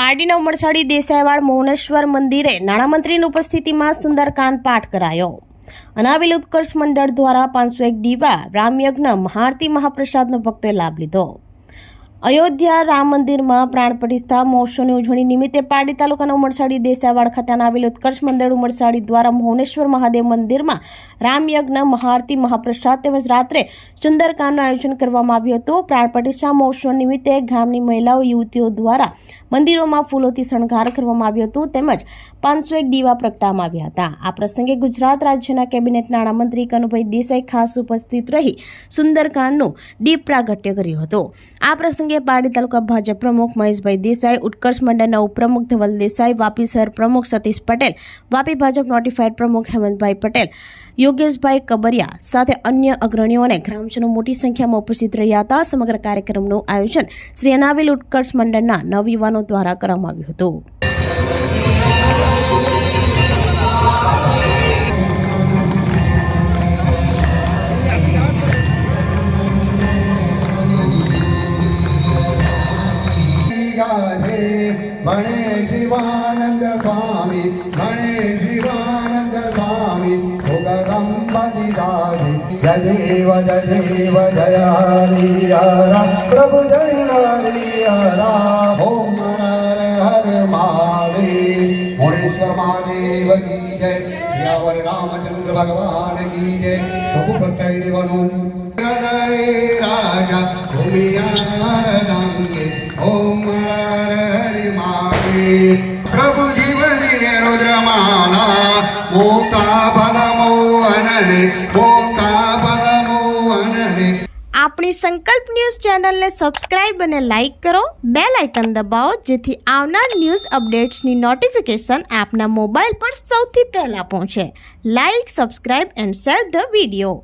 પાર્ટીના ઉમરસાડી દેસાઈવાડ મોહનેશ્વર મંદિરે નાણામંત્રીની ઉપસ્થિતિમાં સુંદરકાંડ પાઠ કરાયો. અનાવિલ ઉત્કર્ષ મંડળ દ્વારા પાંચસો એક દીવા, રામયજ્ઞ મહારતી મહાપ્રસાદનો ભક્તોએ લાભ લીધો. અયોધ્યા રામ મંદિરમાં પ્રાણ પ્રતિષ્ઠા મહોત્સવની ઉજવણી નિમિત્તે પારડી તાલુકાના ઉમરસાડી દેસાવાડ ખાતે આવેલ ઉત્કર્ષ મંડળ ઉમરસાડી દ્વારા મોહનેશ્વર મહાદેવ મંદિરમાં રામયજ્ઞ મહારતી મહાપ્રસાદ તેમજ રાત્રે સુંદરકાંડનું આયોજન કરવામાં આવ્યું હતું. પ્રાણ પ્રતિષ્ઠા મહોત્સવ નિમિત્તે ગામની મહિલાઓ, યુવતીઓ દ્વારા મંદિરોમાં ફૂલોથી શણગાર કરવામાં આવ્યું હતું તેમજ પાંચસો એક દીવા પ્રગટાવવામાં આવ્યા હતા. આ પ્રસંગે ગુજરાત રાજ્યના કેબિનેટ નાણામંત્રી કનુભાઈ દેસાઈ ખાસ ઉપસ્થિત રહી સુંદરકાંડનું દીપ પ્રાગટ્ય કર્યું હતું. આ પ્રસંગે પારડી તાલુકા ભાજપ પ્રમુખ મહેશભાઈ દેસાઈ, ઉત્કર્ષ મંડળના ઉપપ્રમુખ ધવલ દેસાઈ, વાપી શહેર પ્રમુખ સતીશ પટેલ, વાપી ભાજપ નોટિફાઈડ પ્રમુખ હેમંતભાઈ પટેલ, યોગેશભાઈ કબરિયા સાથે અન્ય અગ્રણીઓને ગ્રામજનો મોટી સંખ્યામાં ઉપસ્થિત રહ્યા હતા. સમગ્ર કાર્યક્રમનું આયોજન શ્રી અનાવેલ ઉત્કર્ષ મંડળના નવયુવાનો દ્વારા કરવામાં આવ્યું હતું. காசே மணே சிவானந்த சுவாமி மணே சிவானந்த சுவாமி உகதம்பதி தாசி ஜதேவ ஜதேவ ஜயாரியாரா பிரபு ஜயாரியாரா ஓம் ஹர ஹர மாதேவ் முனேஸ்வர் மாதேவ கீ ஜெய் ஸ்ரீயாவர் ராமச்சந்திர பகவான் கீ ஜெய் ரகுபட்ட விதிவனும் ராஜா பூமியா ரங்கே ஓம் પ્રભુ જીવની રે રુદ્રમાલા મોકા ભગમોહનરે મોકા ભગમોહનરે આપણી સંકલ્પ ન્યૂઝ ચેનલને સબસ્ક્રાઇબ અને લાઇક કરો બે લાઇકન દબાવો, જેથી આવનાર ન્યૂઝ અપડેટ્સની નોટિફિકેશન આપના મોબાઈલ પર સૌથી પહેલાં પહોંચે. Like, subscribe and share the video.